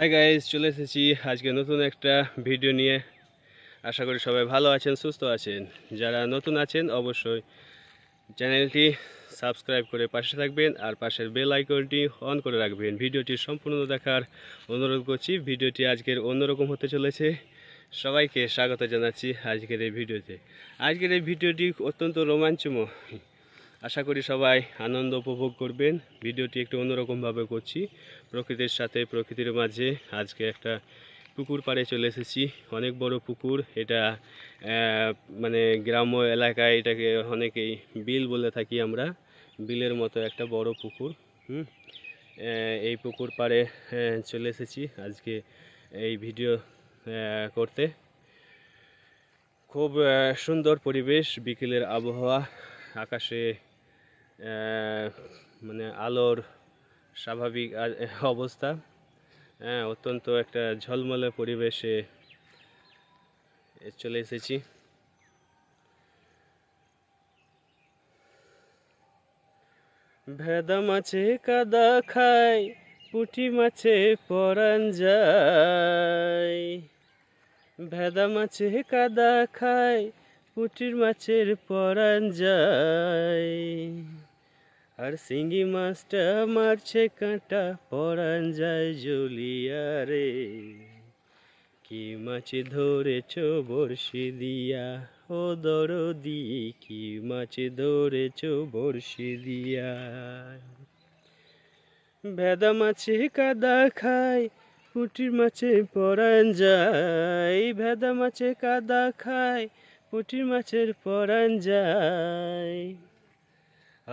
Hi guys চলে এসেছি আজকে নতুন একটা ভিডিও নিয়ে। আশা করি সবাই ভালো আছেন, সুস্থ আছেন। যারা নতুন আছেন, অবশ্যই চ্যানেলটি সাবস্ক্রাইব করে পাশে থাকবেন আর পাশের বেল আইকনটি অন করে রাখবেন। ভিডিওটি সম্পূর্ণ দেখার অনুরোধ করছি, ভিডিওটি আজকের অন্যরকম হতে চলেছে। সবাইকে স্বাগত জানাচ্ছি আজকের এই ভিডিওতে আজকের এই ভিডিওটি অত্যন্ত রোমাঞ্চময়। আশা করি সবাই আনন্দ উপভোগ করবেন। ভিডিওটি একটু অন্যরকমভাবে করছি। প্রকৃতির সাথে, প্রকৃতির মাঝে আজকে একটা পুকুর পাড়ে চলে এসেছি। অনেক বড় পুকুর। এটা মানে গ্রাম্য এলাকায় এটাকে অনেকেই বিল বলে থাকি আমরা। বিলের মতো একটা বড় পুকুর, হুম? এই পুকুর পাড়ে চলে এসেছি আজকে এই ভিডিও করতে। খুব সুন্দর পরিবেশ, বিকেলের আবহাওয়া, আকাশে মানে আলোর স্বাভাবিক অবস্থা। হ্যাঁ অত্যন্ত একটা ঝলমলে পরিবেশে চলে এসেছি। ভেদা মাছে কাদা খায়, পুঁটি মাছে পরান যায়। ভেদা মাছে কাদা খায়, পুটির মাছের পরান যায়। আর শিঙ্গি মাছটা মারছে কাঁটা, পরান যায় জলিয়া রে। কি মাছ ধরেছ বড়শি দিয়া? ও দরদি, কি মাছ ধরেছ বড়শি দিয়া? ভেদা মাছে কাদা খায়, পুটির মাছে পরান যায়। ভেদা মাছে কাদা খায়, পুটির মাছের পরান যায়।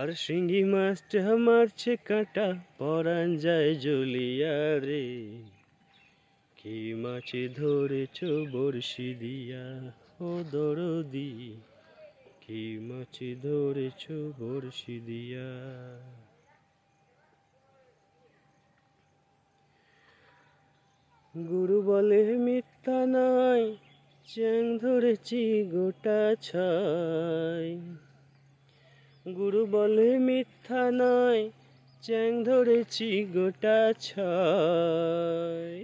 আর শিঙ্গি মাছটা মারছে কাঁটা পরান যায় জলিয়া রে। কি মাছ ধরেছ বড়শি দিয়া, ও দরদি? কি মাছ ধরেছ বড়শি দিয়া? গুরু বলে, মিথ্যা নয়, চ্যাং ধরেছি গোটা ছয় গুরু বলে মিথ্যা নয় চ্যাং ধরেছি গোটা ছয়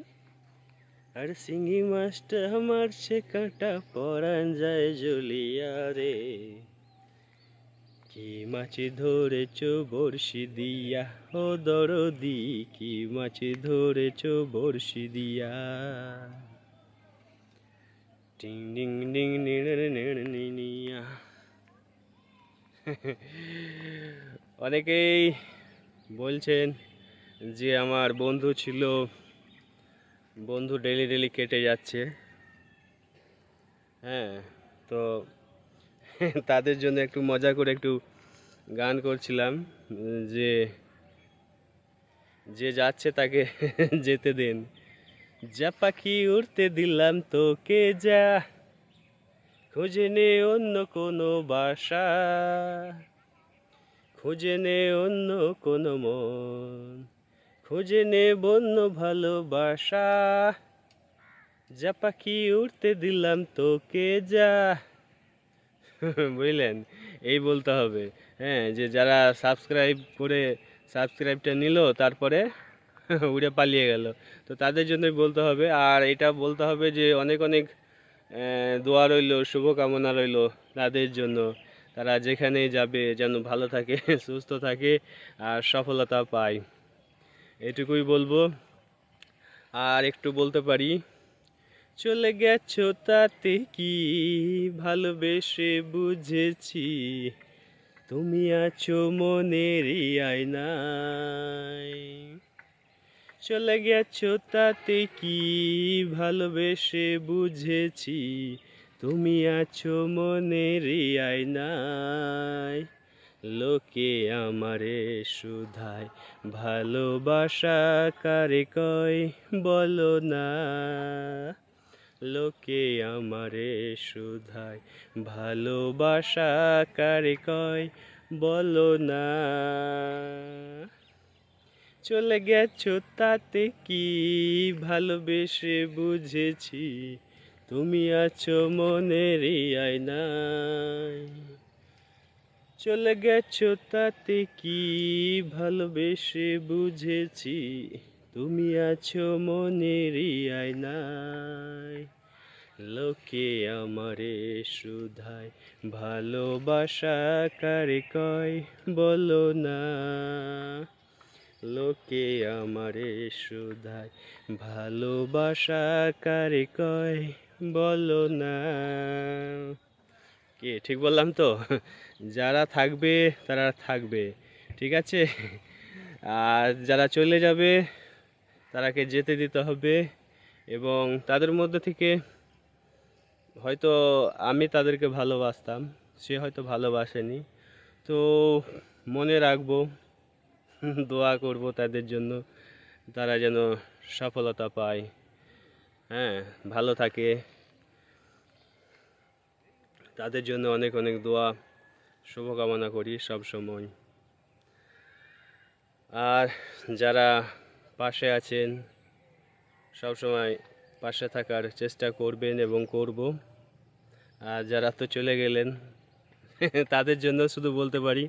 আর শিঙি মাছটা মারছে কাঁটা পরান যায় জলিয়া রে কি মাছ ধরেছ বড়শি দিয়া ও দরদি কি মাছ ধরেছ বড়শি দিয়া টিং ডিং ডিং নিড় নিড় নিনিয়া অনেকেই বলছেন যে আমার বন্ধু ছিল, বন্ধু ডেলি ডেলি কেটে যাচ্ছে। হ্যাঁ তো তাদের জন্য একটু মজা করে একটু গান করছিলাম, যে যে যাচ্ছে তাকে যেতে দিন। যা পাখি উড়তে দিলাম তোকে যা। খুঁজে নে অন্য কোনো বাসা। খুঁজে নে অন্য কোনো মন। খুঁজে নে বন্য ভালোবাসা। যা পাখি উড়তে দিলাম তোকে যা। বুঝলেন? এই বলতে হবে। হ্যাঁ যে যারা সাবস্ক্রাইব করে সাবস্ক্রাইবটা নিল, তারপরে উড়ে পালিয়ে গেল। তো তাদের জন্যই বলতে হবে। আর এটা বলতে হবে যে অনেক অনেক দোয়া রইল, শুভকামনা রইল তাদের জন্য। তারা যেখানেই যাবে যেন ভালো থাকে, সুস্থ থাকে আর সফলতা পায়। এটুকুই বলব। আর একটু বলতে পারি, চলে গেছো তাতে কি ভালোবেসে বুঝেছি? তুমি আছো মনেরই আয়নায়। চলে গেছো তাতে কি ভালোবেসে বুঝেছি। তুমি আছো মনেরই আয়নায়। লোকে আমারে সুধায় ভালোবাসা কারে কয় বলো না। লোকে আমারে সুধায় ভালোবাসা কারে কয় বলো না। চলে গেছো তাতে কি ভালোবেসে বুঝেছি। তুমি আছো মনেরই আয়নায়। চলে গেছো তাতে কি ভালোবেসে বুঝেছি। তুমি আছো মনেরই আয়নায়। লোকে আমারে সুধায় ভালোবাসা কারে কয় বলো না। লোকে আমারে সুধায় ভালোবাসা কারে কয়? বলো না। কে? ঠিক বললাম তো? যারা থাকবে, তারা থাকবে। ঠিক আছে? আর যারা চলে যাবে, তারাকে যেতে দিতে হবে। এবং তাদের মধ্যে থেকে হয়তো আমি তাদেরকে ভালোবাসতাম। সে হয়তো ভালোবাসেনি। তো মনে রাখব দোয়া করব তাদের জন্য। তারা যেন সফলতা পায়। হ্যাঁ ভালো থাকে। তাদের জন্য অনেক অনেক দোয়া, শুভকামনা করি সব সময়। আর যারা পাশে আছেন, সব সময় পাশে থাকার চেষ্টা করবেন এবং করব। আর যারা তো চলে গেলেন, তাদের জন্য শুধু বলতে পারি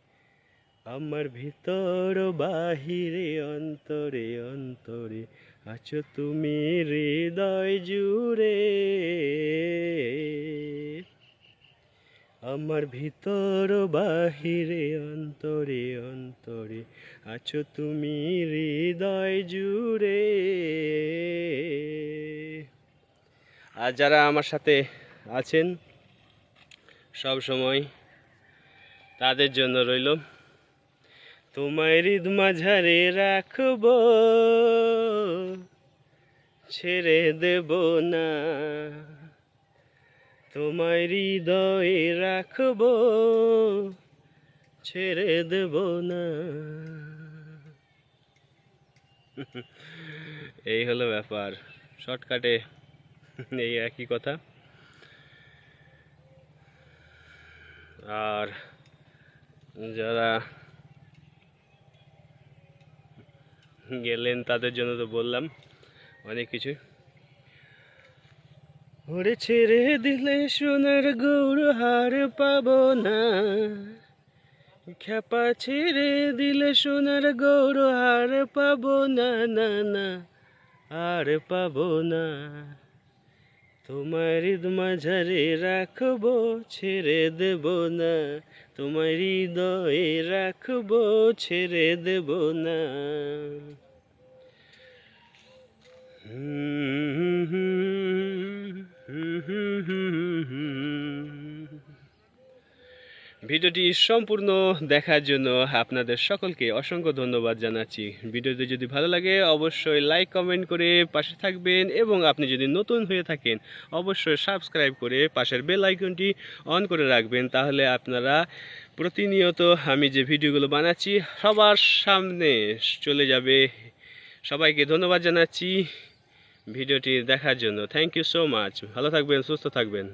আমার ভিতর বাহিরে, অন্তরে অন্তরে আছো তুমি হৃদয় জুড়ে। আমার ভিতর বাহিরে, অন্তরে অন্তরে আছো তুমি হৃদয় জুড়ে। আর যারা আমার সাথে আছেন সব সময় তাদের জন্য রইল তোমায় হৃদ মাঝারে রাখব, ছেড়ে দেব না। তোমায় হৃদয়ে রাখব, ছেড়ে দেব না। এই হলো ব্যাপার, শর্টকাটে এই একই কথা। আর যারা গেলেন, তাদের জন্য তো বললাম অনেক কিছু। ওরে ছেড়ে দিলে সোনার গৌর হার পাব না। খ্যাপা ছেড়ে দিলে সোনার গৌর হার পাব না না না, আর পাব না। তোমার হৃদ মাঝারে রাখব ছেড়ে দেব না। তোমার হৃদয়ে রাখব ছেড়ে দেব না। ভিডিওটি সম্পূর্ণ দেখার জন্য আপনাদের সকলকে অসংখ্য ধন্যবাদ জানাচ্ছি। ভিডিওটি যদি ভালো লাগে, অবশ্যই লাইক, কমেন্ট করে পাশে থাকবেন এবং আপনি যদি নতুন হয়ে থাকেন, অবশ্যই সাবস্ক্রাইব করে পাশের বেল আইকনটি অন করে রাখবেন। তাহলে আপনারা প্রতিনিয়ত আমি যে ভিডিওগুলো বানাচ্ছি, সবার সামনে চলে যাবে। সবাইকে ধন্যবাদ জানাচ্ছি ভিডিওটি দেখার জন্য। থ্যাংক ইউ সো মাচ ভালো থাকবেন, সুস্থ থাকবেন।